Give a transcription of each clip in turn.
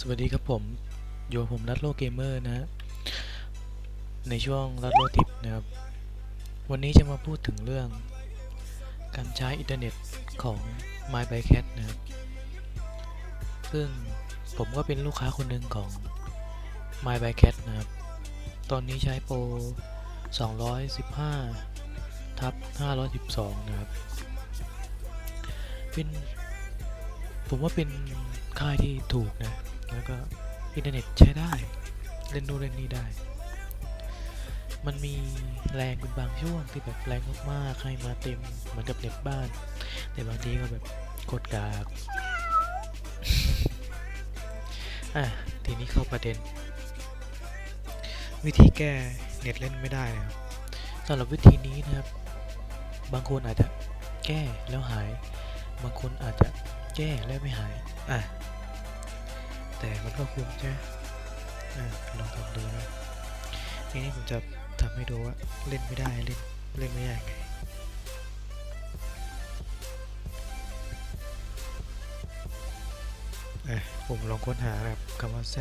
สวัสดีครับผมอยู่ผมรัตโลเกมเมอร์นะฮะในช่วงรัตโลทิปนะครับ วันนี้จะมาพูดถึงเรื่อง การใช้อินเทอร์เน็ตของ My b y Cat นะครับ ซึ่งผมก็เป็นลูกค้าคนหนึ่งของ My b y Cat นะครับ ตอนนี้ใช้โปร 215 ทับ 512 นะครับ เป็น ผมว่าเป็นค่ายที่ถูกนะ แล้วก็อินเทอร์เน็ตใช้ได้ เล่นนู่นเล่นนี่ได้ มันมีแรงเป็นบางช่วงที่แบบแรงมากๆให้มาเต็มเหมือนกับเน็ตบ้าน แต่บางทีก็แบบกดกากอะทีนี้เข้าประเด็น วิธีแก้เน็ตเล่นไม่ได้นะครับสำหรับวิธีนี้นะครับ บางคนอาจจะแก้แล้วหาย บางคนอาจจะ แก้แล้วไม่หาย อะ แต่มันก็คุ้มใช่ไหมอะลองทำดูนะทีนี้ผมจะทำให้ดูว่าเล่นไม่ได้เล่นเล่นไม่ได้ไงอะผมลองค้นหาแบบคำว่า z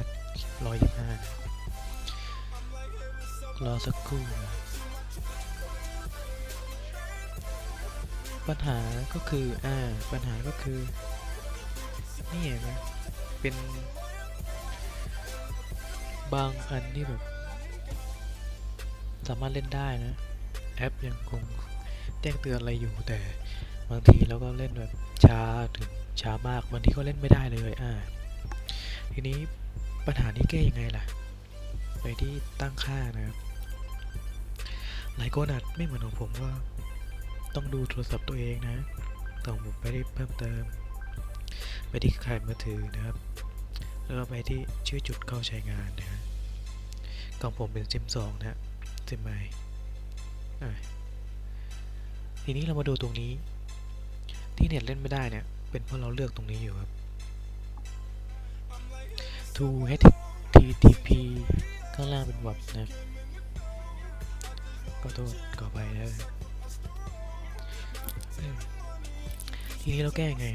ร้อยยี่ห้ารอสักครู่ ปัญหาก็คือ อ่า ปัญหาก็คือ นี่เห็นไหมเป็น บางอันที่แบบ สามารถเล่นได้นะ แอปยังคงแจ้งเตือนอะไรอยู่แต่บางทีเราก็เล่นแบบช้าถึงช้ามากบางทีก็เล่นไม่ได้เลยอ่าทีนี้ปัญหานี้แก้ยังไงล่ะ ไปที่ตั้งค่านะครับหลายคนอาจไม่เหมือนของผมว่า ต้องดูโทรศัพท์ตัวเองนะต้องผมไปที่เพิ่มเติม ที่ค่ายมือถือนะครับ แล้วก็ไปที่ชื่อจุดเข้าใช้งานนะฮะของผมเป็นซิมสองนะซิมใหม่อะทีนี้เรามาดูตรงนี้ ที่เน็ตเล่นไม่ได้เนี่ย เป็นเพราะเราเลือกตรงนี้อยู่ครับ to http ข้างล่างเป็นวับนะครับก็โทษก่อไปนะทีนี้เราแก้ยังไง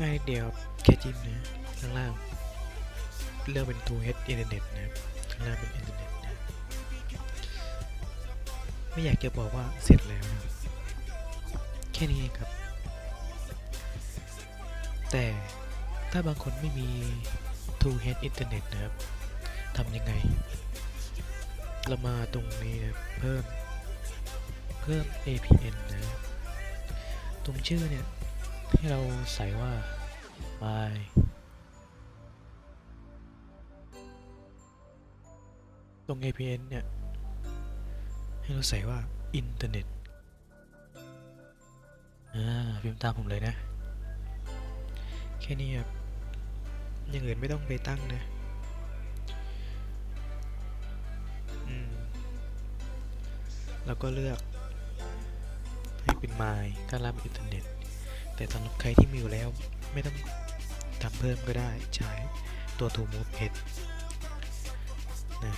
ง่ายเดียวแค่จิ้มนะข้างล่างเลือกเป็น to h internet นะครับข้างล่างเป็น internet นะไม่อยากจะบอกว่าเสร็จแล้วนะแค่นี้เองครับ แต่ถ้าบางคนไม่มี to h internet นะครับทำยังไง เรามาตรงนี้นะเพิ่ม เพิ่ม APN นะ ตรงชื่อเนี่ย ให้เราใส่ว่า my ตรง APN เนี่ย ให้เราใส่ว่าอินเทอร์เน็ตอ่าพิมพ์ตามผมเลยนะ แค่นี้ครับอย่างอื่นไม่ต้องไปตั้งนะอืมแล้วก็เลือกให้เป็น my ก็รับอินเทอร์เน็ต แต่สำหรับใครที่มีอยู่แล้วไม่ต้องทำเพิ่มก็ได้ใช้ตัว to move head นะ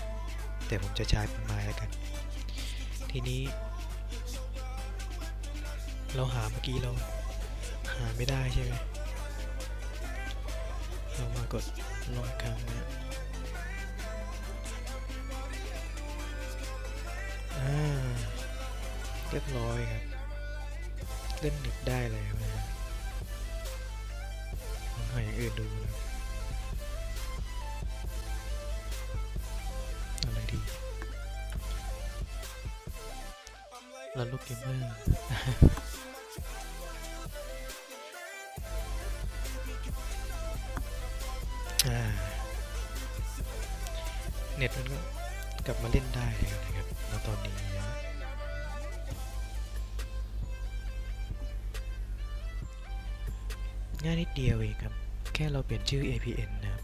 แต่ผมจะใช้เป็น my แล้วกัน ทีนี้ เราหาเมื่อกี้เราหาไม่ได้ใช่ไหมเรามากดลองอีกครั้งนะอ่าเรียบร้อยครับ เล่นเน็ตได้แล้วนะ อื่นดูนะอะไรดีแล้วลูกเกมเมอร์อ่าเน็ตมันก็กลับมาเล่นได้แล้วนะครับณตอนนี้นะง่ายนิดเดียวเองครับ ค่เราเปลี่ยนชื่อ APN นะครับ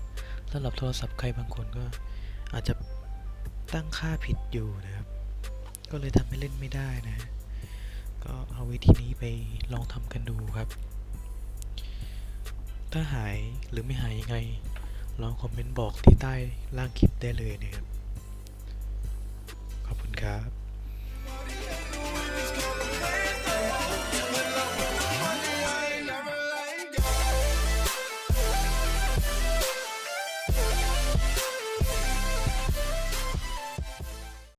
สำหรับโทรศัพท์ใครบางคนก็อาจจะตั้งค่าผิดอยู่นะครับ ก็เลยทำให้เล่นไม่ได้นะ ก็เอาวิธีนี้ไปลองทำกันดูครับ ถ้าหายหรือไม่หายยังไง ลองคอมเมนต์บอกที่ใต้ล่างคลิปได้เลยนะครับ ขอบคุณครับ